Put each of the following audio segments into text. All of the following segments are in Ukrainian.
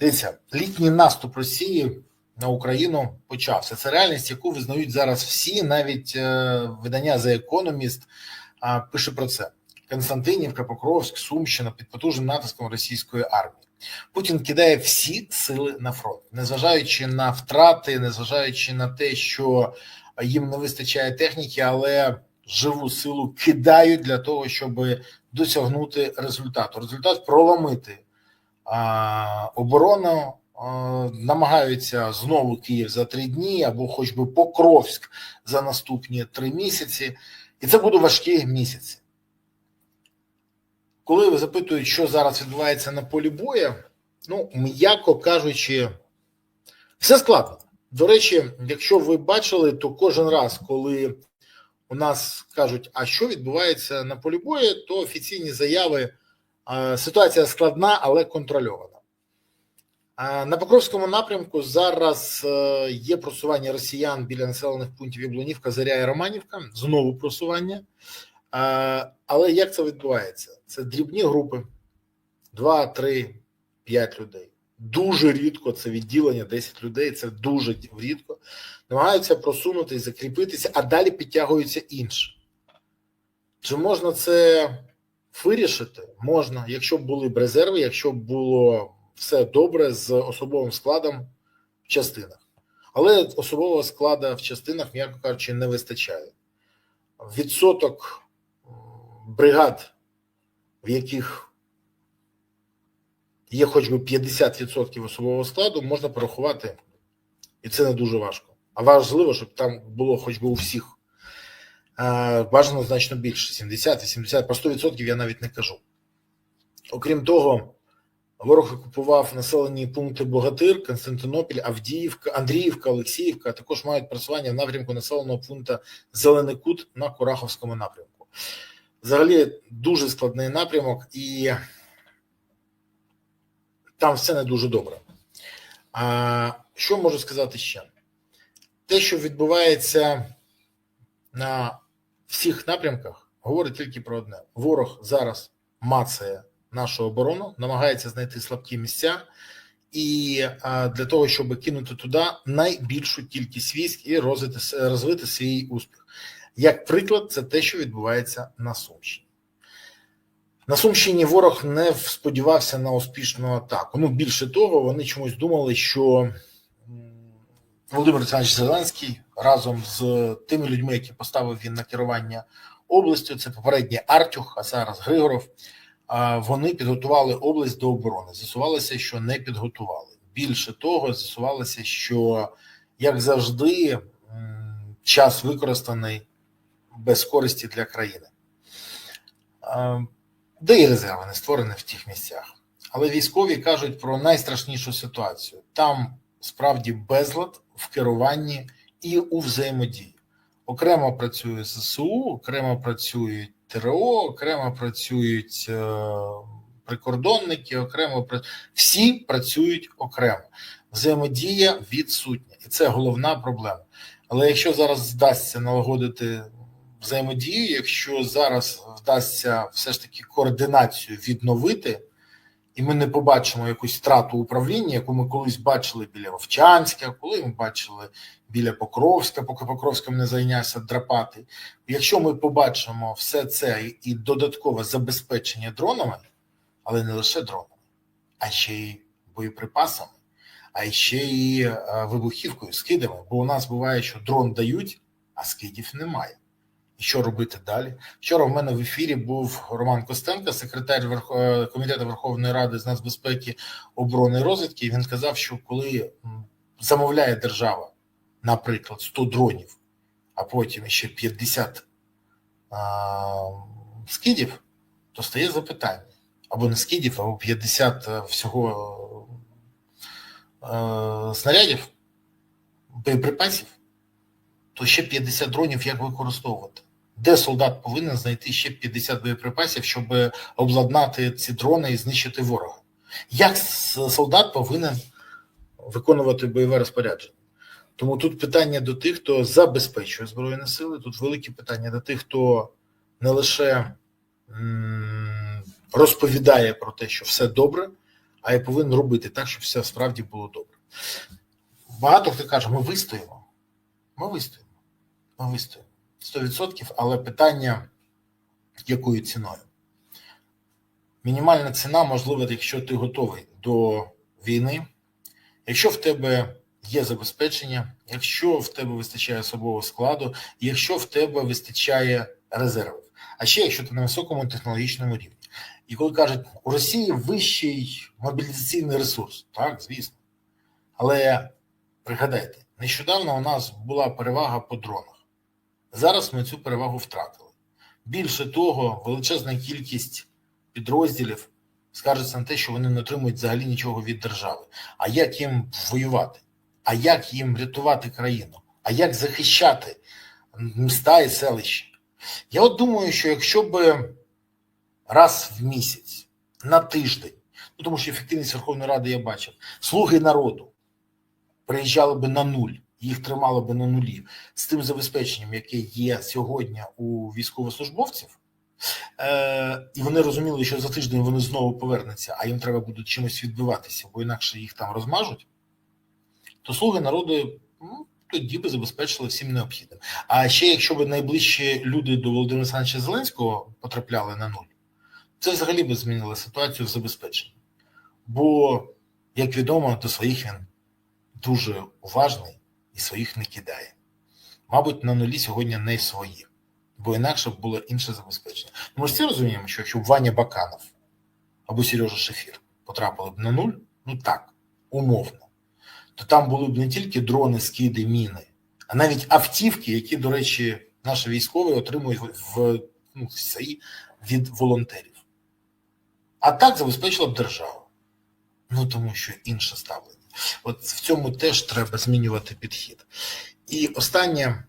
Дивіться, літній наступ Росії на Україну почався. Це реальність, яку визнають зараз всі, навіть е, видання The Economist е, пише про це. Константинівка, Покровськ, Сумщина під потужним натиском російської армії. Путін кидає всі сили на фронт, незважаючи на втрати, незважаючи на те, що їм не вистачає техніки, але живу силу кидають для того, щоб досягнути результату. Результат проломити оборону. Намагаються знову Київ за три дні або хоч би Покровськ за наступні три місяці, і це будуть важкі місяці. Коли ви запитують, що зараз відбувається на полі бою, ну м'яко кажучи, все складно. До речі, якщо ви бачили, то кожен раз, коли у нас кажуть, а що відбувається на полі бою, то офіційні заяви ситуація складна, але контрольована. На Покровському напрямку зараз е, є просування росіян біля населених пунктів Яблунівка, Заря і Романівка. Знову просування. Але як це відбувається? Це дрібні групи: 2, 3, 5 людей. Дуже рідко це відділення 10 людей. Це дуже рідко. Намагаються просунутися, закріпитися, а далі підтягуються інші. Чи можна це вирішити? Можна, якщо б були б резерви, якщо б було все добре з особовим складом в частинах. Але особового складу в частинах, м'яко кажучи, не вистачає. Відсоток бригад, в яких є хоч би 50% особового складу, можна порахувати, і це не дуже важко. А важливо, щоб там було хоч би у всіх. Е, Бажано значно більше 70, 80, про 100% я навіть не кажу. Окрім того, ворог окупував населені пункти Богатир, Константинопіль, Авдіївка, Андріївка, Олексіївка, а також мають просування в напрямку населеного пункту Зелений Кут на Кураховському напрямку. Взагалі дуже складний напрямок, і там все не дуже добре. А що можу сказати ще? Те, що відбувається на всіх напрямках, говорить тільки про одне: ворог зараз мацає нашу оборону, намагається знайти слабкі місця, і для того, щоб кинути туди найбільшу кількість військ і розвити, розвити свій успіх. Як приклад, це те, що відбувається на Сумщині. На Сумщині ворог не сподівався на успішну атаку. Ну, більше того, вони чомусь думали, що Володимир Олександрович Зеленський разом з тими людьми, які поставив він на керування областю, це попередній Артюх, а зараз Григоров. Вони підготували область до оборони. З'ясувалося, що не підготували. Більше того, з'ясувалося, що як завжди, час використаний без користі для країни. Де і резерви не створені в тих місцях. Але військові кажуть про найстрашнішу ситуацію. Там справді безлад в керуванні і у взаємодії. Окремо працює ЗСУ, окремо працюють ТРО, окремо працюють прикордонники, окремо всі працюють окремо. Взаємодія відсутня, і це головна проблема. Але якщо зараз вдасться налагодити взаємодію, якщо зараз вдасться все ж таки координацію відновити, і ми не побачимо якусь втрату управління, яку ми колись бачили біля Вовчанська, коли ми бачили біля Покровська, поки Покровським не зайнявся драпати. Якщо ми побачимо все це і- додаткове забезпечення дронами, але не лише дронами, а ще й боєприпасами, а ще й е, вибухівкою, скидами. Бо у нас буває, що дрон дають, а скидів немає. Що робити далі? Вчора в мене в ефірі був Роман Костенко, секретар Верх... е, комітету Верховної Ради з нацбезпеки, оборони і розвідки. Він казав, що коли замовляє держава, наприклад, 100 дронів, а потім ще 50 а, скидів, то стає запитання: або не скидів, або 50 е, всього е, снарядів, боєприпасів то ще 50 дронів як використовувати? Де солдат повинен знайти ще 50 боєприпасів, щоб обладнати ці дрони і знищити ворога? Як солдат повинен виконувати бойове розпорядження? Тому тут питання до тих, хто забезпечує Збройні сили, тут велике питання до тих, хто не лише розповідає про те, що все добре, а й повинен робити так, щоб все справді було добре. Багато хто каже, ми вистоїмо. Ми вистоїмо. Ми вистоїмо. 100%, але питання, якою ціною? Мінімальна ціна, можливо, якщо ти готовий до війни, якщо в тебе є забезпечення, якщо в тебе вистачає особового складу, якщо в тебе вистачає резервів, а ще якщо ти на високому технологічному рівні. І коли кажуть, у Росії вищий мобілізаційний ресурс, так, звісно. Але пригадайте, нещодавно у нас була перевага по дронах. Зараз ми цю перевагу втратили. Більше того, величезна кількість підрозділів скаржиться на те, що вони не отримують взагалі нічого від держави. А як їм воювати? А як їм рятувати країну? А як захищати міста і селища? Я от думаю, що якщо б раз в місяць, на тиждень, ну тому що ефективність Верховної Ради я бачив, слуги народу приїжджали би на нуль, їх тримали би на нулі з тим забезпеченням, яке є сьогодні у військовослужбовців, е, і вони розуміли, що за тиждень вони знову повернуться, а їм треба буде чимось відбиватися, бо інакше їх там розмажуть, то слуги народу ну, тоді би забезпечили всім необхідним. А ще якщо б найближчі люди до Володимира Олександровича Зеленського потрапляли на нуль, це взагалі би змінило ситуацію в забезпеченні. Бо, як відомо, до своїх він дуже уважний і своїх не кидає. Мабуть, на нулі сьогодні не свої, бо інакше б було інше забезпечення. Ну, Ми ж всі розуміємо, що якщо б Ваня Баканов або Сережа Шефір потрапили б на нуль, ну так, умовно, то там були б не тільки дрони, скиди, міни, а навіть автівки, які, до речі, наші військові отримують в ну, САІ від волонтерів. А так забезпечила б держава. Ну тому що інше ставлення. От в цьому теж треба змінювати підхід. І останнє,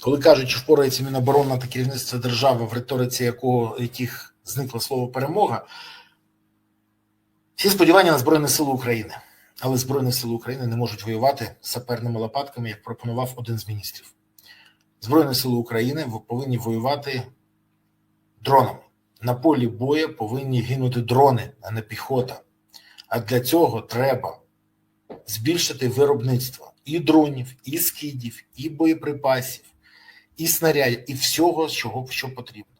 коли кажуть, що впорається Міноборона та керівництво держави, в риториці якого яких зникло слово перемога, всі сподівання на Збройні Сили України. Але Збройні Сили України не можуть воювати саперними лопатками, як пропонував один з міністрів. Збройні Сили України повинні воювати дронами. На полі бою повинні гинути дрони, а не піхота. А для цього треба збільшити виробництво і дронів, і скидів, і боєприпасів, і снарядів, і всього, чого що потрібно.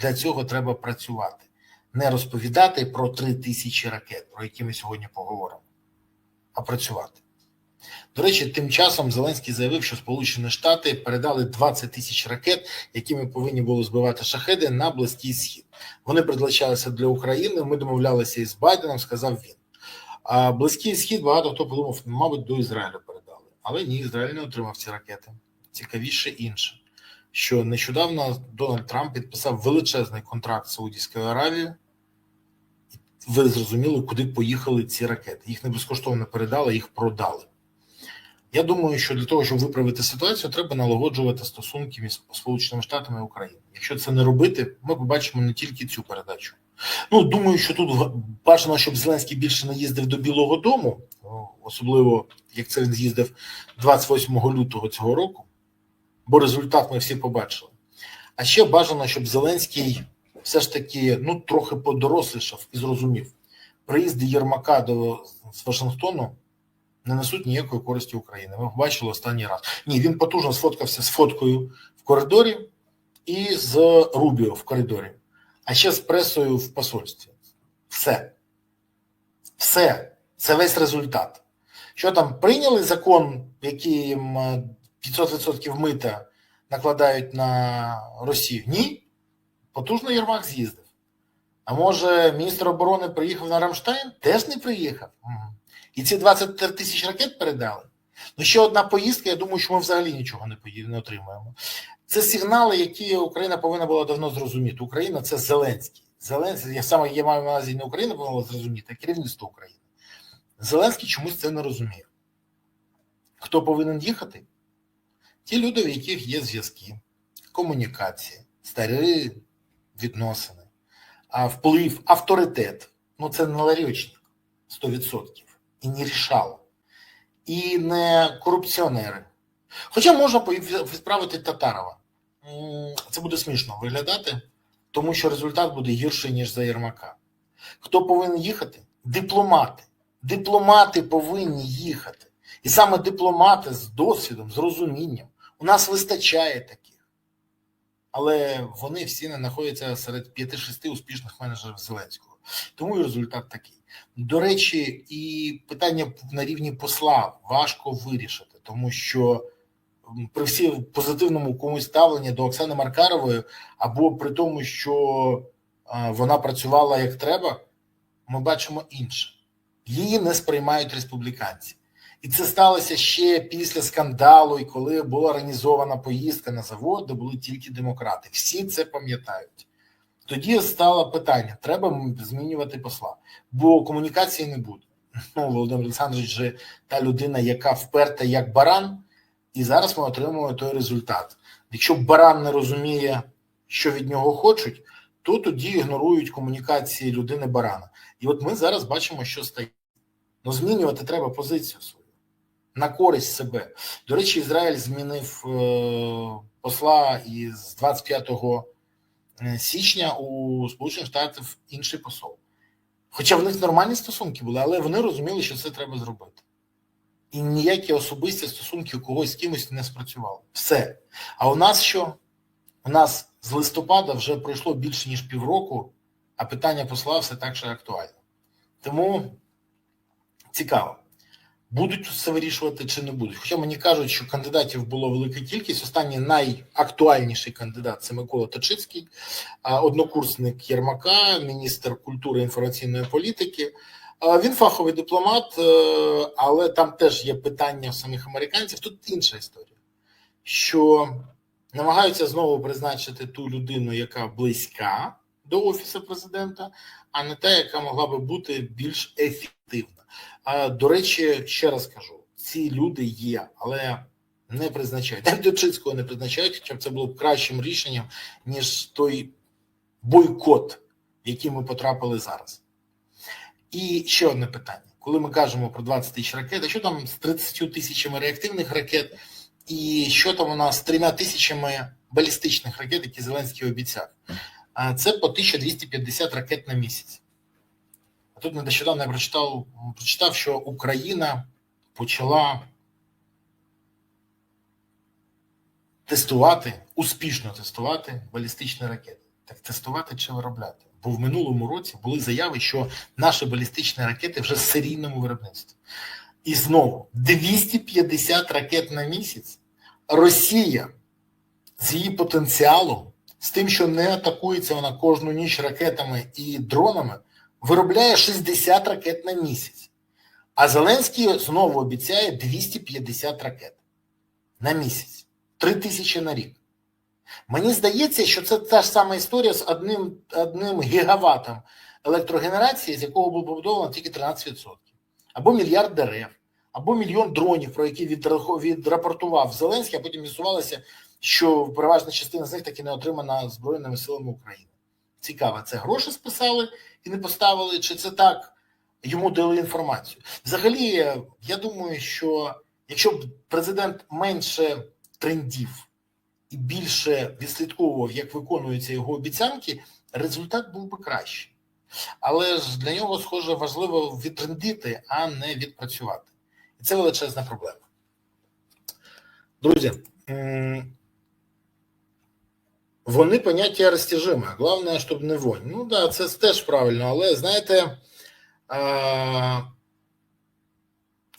Для цього треба працювати, не розповідати про три тисячі ракет, про які ми сьогодні поговоримо, а працювати. До речі, тим часом Зеленський заявив, що Сполучені Штати передали 20 тисяч ракет, якими повинні були збивати шахеди на близький схід. Вони призначалися для України. Ми домовлялися із Байденом, сказав він. А близький схід багато хто подумав, мабуть, до Ізраїлю передали. Але ні, Ізраїль не отримав ці ракети. Цікавіше інше, що нещодавно Дональд Трамп підписав величезний контракт з Саудівською Аравією. Ви зрозуміли, куди поїхали ці ракети. Їх не безкоштовно передали, їх продали. Я думаю, що для того, щоб виправити ситуацію, треба налагоджувати стосунки між Сполученими Штатами і Україною. Якщо це не робити, ми побачимо не тільки цю передачу. Ну думаю, що тут бажано, щоб Зеленський більше не їздив до Білого Дому, особливо як це він з'їздив 28 лютого цього року, бо результат ми всі побачили. А ще бажано, щоб Зеленський все ж таки ну трохи подорослішав і зрозумів, приїзди Єрмака до з Вашингтону не несуть ніякої користі України. Ми побачили останній раз. Ні, він потужно сфоткався з фоткою в коридорі і з Рубіо в коридорі, а ще з пресою в посольстві. Все. Все. Це весь результат. Що там прийняли закон, яким 500% мита накладають на Росію? Ні. Потужно Єрмак з'їздив. А може, міністр оборони приїхав на Рамштайн? Теж не приїхав. І ці 20 тисяч ракет передали. Ну, ще одна поїздка, я думаю, що ми взагалі нічого не не отримаємо. Це сигнали, які Україна повинна була давно зрозуміти. Україна це Зеленський. Зеленський, я саме я маю на увазі не Україна повинна зрозуміти, а керівництво України. Зеленський чомусь це не розуміє. Хто повинен їхати? Ті люди, в яких є зв'язки, комунікації, старі відносини, а вплив, авторитет. Ну це не ларіочник 100% і не рішало, і не корупціонери. Хоча можна відправити Татарова. Це буде смішно виглядати, тому що результат буде гірший, ніж за Єрмака. Хто повинен їхати? Дипломати. Дипломати повинні їхати. І саме дипломати з досвідом, з розумінням. У нас вистачає таких. Але вони всі не знаходяться серед 5-6 успішних менеджерів Зеленського. Тому і результат такий. До речі, і питання на рівні посла важко вирішити, тому що при всі позитивному комусь ставленні до Оксани Маркарової, або при тому, що вона працювала як треба, ми бачимо інше. Її не сприймають республіканці. І це сталося ще після скандалу, і коли була організована поїздка на завод, де були тільки демократи. Всі це пам'ятають. Тоді стало питання: треба змінювати посла, бо комунікації не буде. Ну, Володимир Олександрович же та людина, яка вперта як баран, і зараз ми отримуємо той результат. Якщо баран не розуміє, що від нього хочуть, то тоді ігнорують комунікації людини барана. І от ми зараз бачимо, що стає. Ну, змінювати треба позицію свою на користь себе. До речі, Ізраїль змінив е, посла із 25 січня у Сполучених Штатів інший посол. Хоча в них нормальні стосунки були, але вони розуміли, що це треба зробити. І ніякі особисті стосунки у когось з кимось не спрацювали. Все. А у нас що? У нас з листопада вже пройшло більше ніж півроку, а питання посла все так же актуальне. Тому цікаво, будуть це вирішувати чи не будуть. Хоча мені кажуть, що кандидатів було велика кількість. Останній найактуальніший кандидат це Микола Точицький, однокурсник Єрмака, міністр культури і інформаційної політики. Він фаховий дипломат, е, але там теж є питання в самих американців. Тут інша історія, що намагаються знову призначити ту людину, яка близька до офісу президента, а не та, яка могла би бути більш ефективна. А, До речі, ще раз кажу: ці люди є, але не призначають. Навіть Дочицького не призначають, хоча б це було б кращим рішенням, ніж той бойкот, в який ми потрапили зараз. І ще одне питання: коли ми кажемо про 20 тисяч ракет, а що там з 30 тисячами реактивних ракет, і що там у нас з 3 тисячами балістичних ракет, які Зеленський обіцяв? Це по 1250 ракет на місяць. А тут нещодавно я прочитав, прочитав, що Україна почала тестувати, успішно тестувати балістичні ракети. Так тестувати чи виробляти? Бо в минулому році були заяви, що наші балістичні ракети вже в серійному виробництві. І знову 250 ракет на місяць. Росія з її потенціалом, з тим, що не атакується вона кожну ніч ракетами і дронами, виробляє 60 ракет на місяць. А Зеленський знову обіцяє 250 ракет на місяць, 3 тисячі на рік. Мені здається, що це та ж сама історія з одним, одним гігаватом електрогенерації, з якого було побудовано тільки 13%. Або мільярд дерев, або мільйон дронів, про які відрапортував Зеленський, а потім з'ясувалося, що переважна частина з них таки не отримана Збройними силами України. Цікаво, це гроші списали і не поставили, чи це так йому дали інформацію. Взагалі, я думаю, що якщо б президент менше трендів і більше відслідковував, як виконуються його обіцянки, результат був би кращий. Але ж для нього, схоже, важливо відтрендити, а не відпрацювати. І це величезна проблема. Друзі, вони поняття розтяжиме. Головне, щоб не вонь. Ну так, да, це теж правильно, але знаєте, а,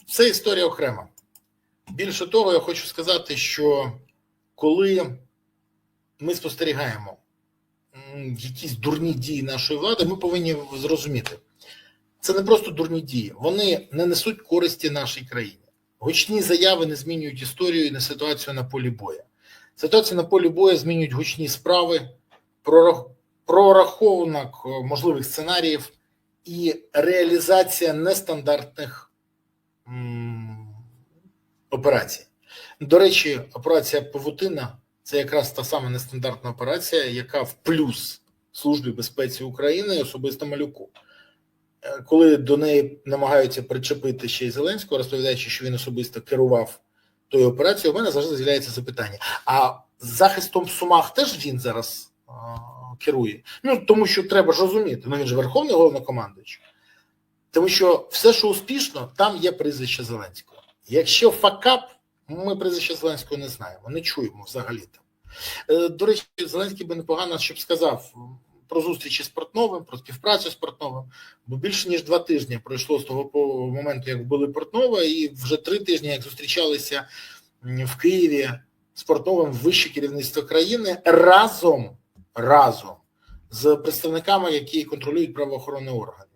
це історія окрема. Більше того, я хочу сказати, що коли ми спостерігаємо якісь дурні дії нашої влади, ми повинні зрозуміти, це не просто дурні дії, вони не несуть користі нашій країні. Гучні заяви не змінюють історію і не ситуацію на полі боя. Ситуацію на полі бою змінюють гучні справи, прорахунок е, можливих сценаріїв і реалізація нестандартних операцій. До речі, операція Павутина це якраз та сама нестандартна операція, яка в плюс Службі безпеці України і особисто малюку. Е, Коли до неї намагаються причепити ще й Зеленського, розповідаючи, що він особисто керував тою операцією, у мене завжди з'являється запитання: а захистом в Сумах теж він зараз а, керує. Ну тому що треба ж розуміти. Ну він ж верховний головнокомандуючий. Тому що все, що успішно, там є прізвище Зеленського. Якщо факап, ми прізвище Зеленського не знаємо, не чуємо взагалі там. Е, До речі, Зеленський би непогано щоб сказав про зустрічі з Портновим, про співпрацю з Портновим, бо більше ніж два тижні пройшло з того моменту, як вбили Портнова, і вже три тижні, як зустрічалися в Києві з Портновим вище керівництво країни разом, разом з представниками, які контролюють правоохоронні органи.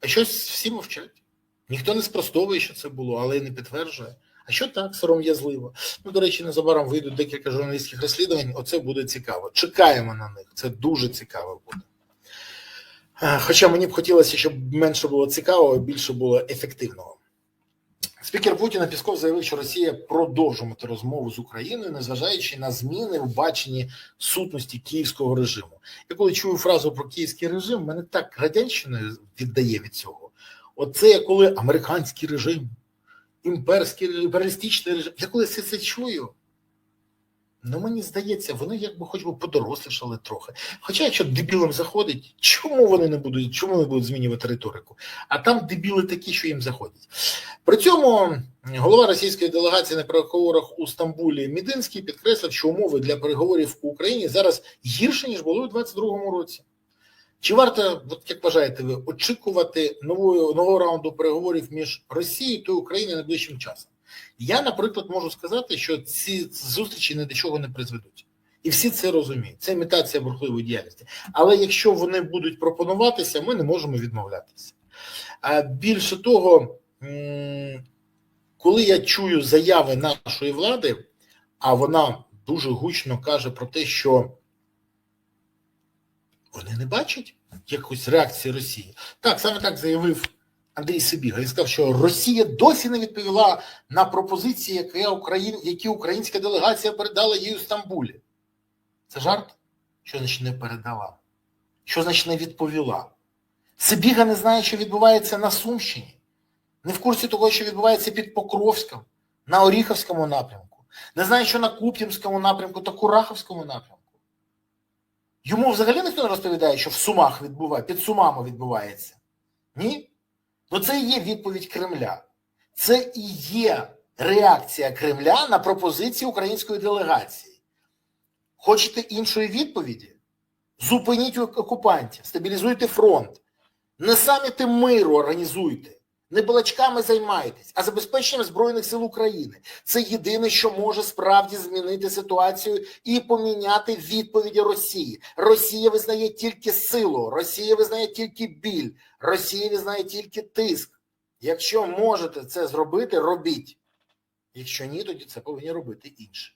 А щось всі мовчать. Ніхто не спростовує, що це було, але й не підтверджує. А що так, сором'язливо? Ну, до речі, незабаром вийдуть декілька журналістських розслідувань. Оце буде цікаво. Чекаємо на них. Це дуже цікаво буде. Хоча мені б хотілося, щоб менше було цікавого, більше було ефективного. Спікер Путіна Пісков заявив, що Росія продовжуватиме розмову з Україною, незважаючи на зміни в баченні сутності київського режиму. Я коли чую фразу про київський режим, мене так радянщиною віддає від цього. Оце коли американський режим, імперський імперіалістичний режим. Я коли все це чую. Ну, мені здається, вони якби хоч би подорослішали трохи. Хоча, якщо дебілам заходить, чому вони не будуть, чому не будуть змінювати риторику? А там дебіли такі, що їм заходять. При цьому голова російської делегації на переговорах у Стамбулі Мідинський підкреслив, що умови для переговорів у Україні зараз гірше, ніж були у 2022 році. Чи варто, от як вважаєте ви, очікувати нового, нового раунду переговорів між Росією та Україною найближчим часом? Я, наприклад, можу сказати, що ці зустрічі ні до чого не призведуть. І всі це розуміють. Це імітація бурхливої діяльності. Але якщо вони будуть пропонуватися, ми не можемо відмовлятися. А більше того, коли я чую заяви нашої влади, а вона дуже гучно каже про те, що вони не бачать якоїсь реакції Росії. Так, саме так заявив Андрій Сибіга. Він сказав, що Росія досі не відповіла на пропозиції, які, Україн... які українська делегація передала їй у Стамбулі. Це жарт? Що значить не передала? Що значить не відповіла? Сибіга не знає, що відбувається на Сумщині, не в курсі того, що відбувається під Покровськом, на Оріховському напрямку, не знає, що на Куп'янському напрямку та Кураховському напрямку. Йому взагалі ніхто не розповідає, що в Сумах відбуває, під Сумами відбувається. Ні? Ну це і є відповідь Кремля. Це і є реакція Кремля на пропозиції української делегації. Хочете іншої відповіді? Зупиніть окупантів, стабілізуйте фронт. Не саміти миру організуйте, не балачками займайтесь, а забезпеченням Збройних сил України. Це єдине, що може справді змінити ситуацію і поміняти відповіді Росії. Росія визнає тільки силу, Росія визнає тільки біль, Росія визнає тільки тиск. Якщо можете це зробити, робіть. Якщо ні, тоді це повинні робити інші.